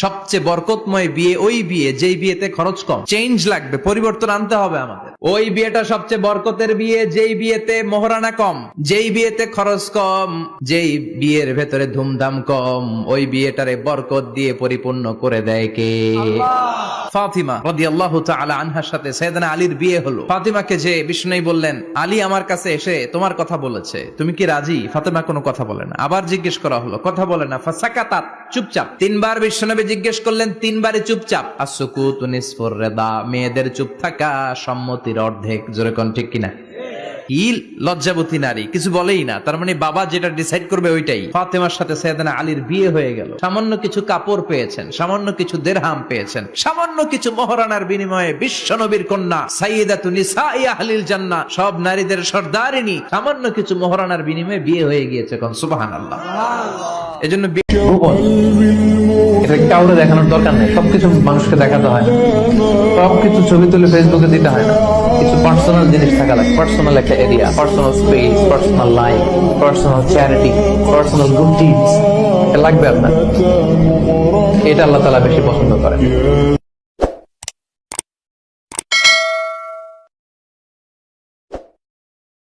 সবচেয়ে বরকতময় বিয়ে ওই বিয়ে যেই বিয়েতে খরচ কম। চেঞ্জ লাগবে পরিবর্তন আনতে হবে আমাদের। ওই বিয়েটা সবচেয়ে বরকতের বিয়ে যেই বিয়েতে মোহরানা কম যেই বিয়েতে খরচ কম যেই বিয়ের ভেতরে ধুমধাম কম ওই বিয়েটারে বরকত দিয়ে পরিপূর্ণ করে দেয় কে? ফাতিমা রাদিয়াল্লাহু তাআলা আনহার সাথে সাইয়েদনা আলীর বিয়ে হলো। ফাতিমাকে যে বিষ্ণুই বললেন আলী আমার কাছে এসে তোমার কথা বলেছে। তুমি কি রাজি? ফাতিমা কোনো কথা বলে না। আবার জিজ্ঞেস করা হলো কথা বলে না? ফাসাকাতাত চুপচাপ। তিনবার বিশ্বনবী জিজ্ঞেস করলেন, তিনবারই চুপচাপ। আসুকুত নিসফুর রেদা, মেয়েদের চুপ থাকা সম্মতির অর্ধেক। জোরে কোন ঠিক কিনা? কি লজ্জাবতী নারী, কিছু বলেই না। তার মানে বাবা যেটা ডিসাইড করবে ওইটাই। ফাতেমার সাথে সৈয়দনা আলীর বিয়ে হয়ে গেল। সামান্য কিছু কাপড় পেয়েছেন, সামান্য কিছু দেরহাম পেয়েছেন, সামান্য কিছু মহারানার বিনিময়ে বিশ্ব নবীর কন্যা সাইয়েদাতু নিসাই আহলিল জান্নাহ। সব নারীদের সর্দারিনী, সামান্য কিছু মহারানার বিনিময়ে বিয়ে হয়ে গিয়েছে কোন সুবহানাল্লাহ। এজন্য ভুবন। এটা কাউরে দেখানোর দরকার নেই। সবকিছু মানুষকে দেখাতে হয়। সবকিছু ছবি তুলে ফেসবুকে দিতে হয় না। কিছু পার্সোনাল জিনিস থাকা লাগে। পার্সোনাল একটা area personal space personal life personal charity personal good deeds লাগবে আপনার। এটা আল্লাহ তালা বেশি পছন্দ করেন।